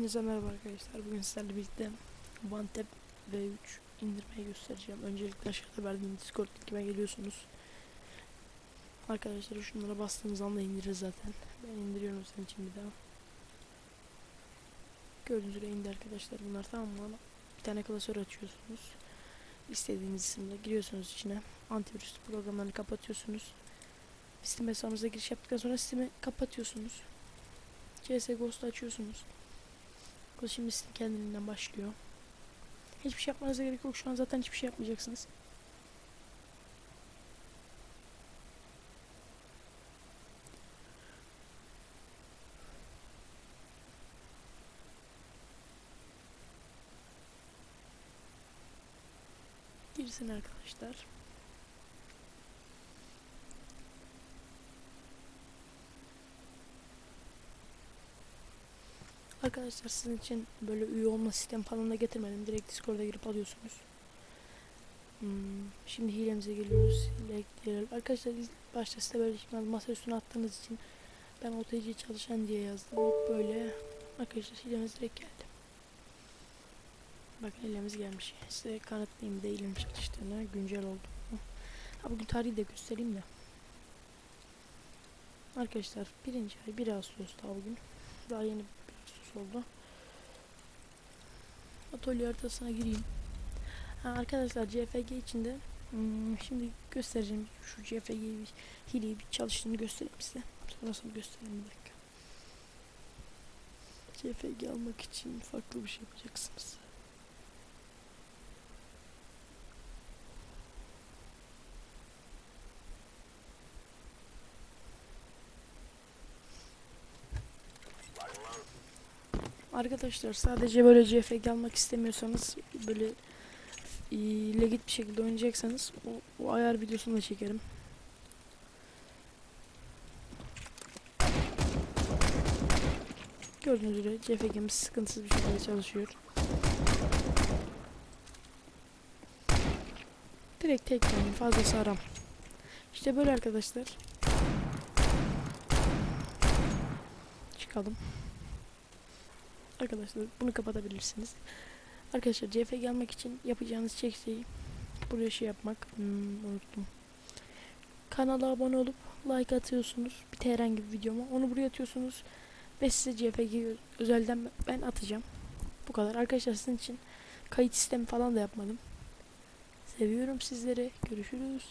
Hepinize merhaba arkadaşlar. Bugün sizlerle birlikte OneTap V3 indirmeyi göstereceğim. Öncelikle aşağıda verdiğim Discord linkime geliyorsunuz. Arkadaşlar şunlara bastığınız anda indirir zaten. Ben indiriyorum senin için bir daha. Gördüğünüz üzere indi arkadaşlar bunlar tamam mı? Bir tane klasör açıyorsunuz. İstediğiniz isimle giriyorsunuz içine. Antivirüs programlarını kapatıyorsunuz. Sistem hesabınıza giriş yaptıktan sonra sistemi kapatıyorsunuz. CSGO'su açıyorsunuz. Bu şimdi sizin kendiliğinden başlıyor. Hiçbir şey yapmanıza gerek yok. Şu an zaten hiçbir şey yapmayacaksınız. Girsin arkadaşlar. Arkadaşlar sizin için böyle üye olma sistem falan da getirmedim. Direkt Discord'a girip alıyorsunuz. Hmm, şimdi hilemize geliyoruz. Hile ekleyelim. Arkadaşlar başta size böyle şimdi masa üstüne attığınız için ben OTC çalışan diye yazdım. Böyle. Arkadaşlar hilemiz direkt geldi. Bakın hilemiz gelmiş. Size kanıtlayayım da hilemin çalıştığını. Güncel oldu. Ha bugün tarihi de göstereyim de. Arkadaşlar birinci ay 1 Ağustos'ta bugün. Daha yeni Oldu. Atölye haritasına gireyim. Ha, arkadaşlar CFG içinde hmm, şimdi göstereceğim şu CFG hileyi bir çalıştığını göstereyim size. Sonrasını göstereyim bir dakika. CFG almak için farklı bir şey yapacaksınız. Arkadaşlar sadece böyle CFG almak istemiyorsanız böyle legit bir şekilde oynayacaksanız o, o ayar videosunu da çekerim. Gördüğünüz üzere CFG'miz sıkıntısız bir şekilde çalışıyor. Direkt tek yani fazlası aram. İşte böyle arkadaşlar. Çıkalım. Arkadaşlar bunu kapatabilirsiniz. Arkadaşlar CF gelmek için yapacağınız şey buraya şey yapmak. Hmm, unuttum. Kanala abone olup like atıyorsunuz. Bir herhangi bir videoma. Onu buraya atıyorsunuz. Ve size CFG özelden ben atacağım. Bu kadar. Arkadaşlar sizin için kayıt sistemi falan da yapmadım. Seviyorum sizleri. Görüşürüz.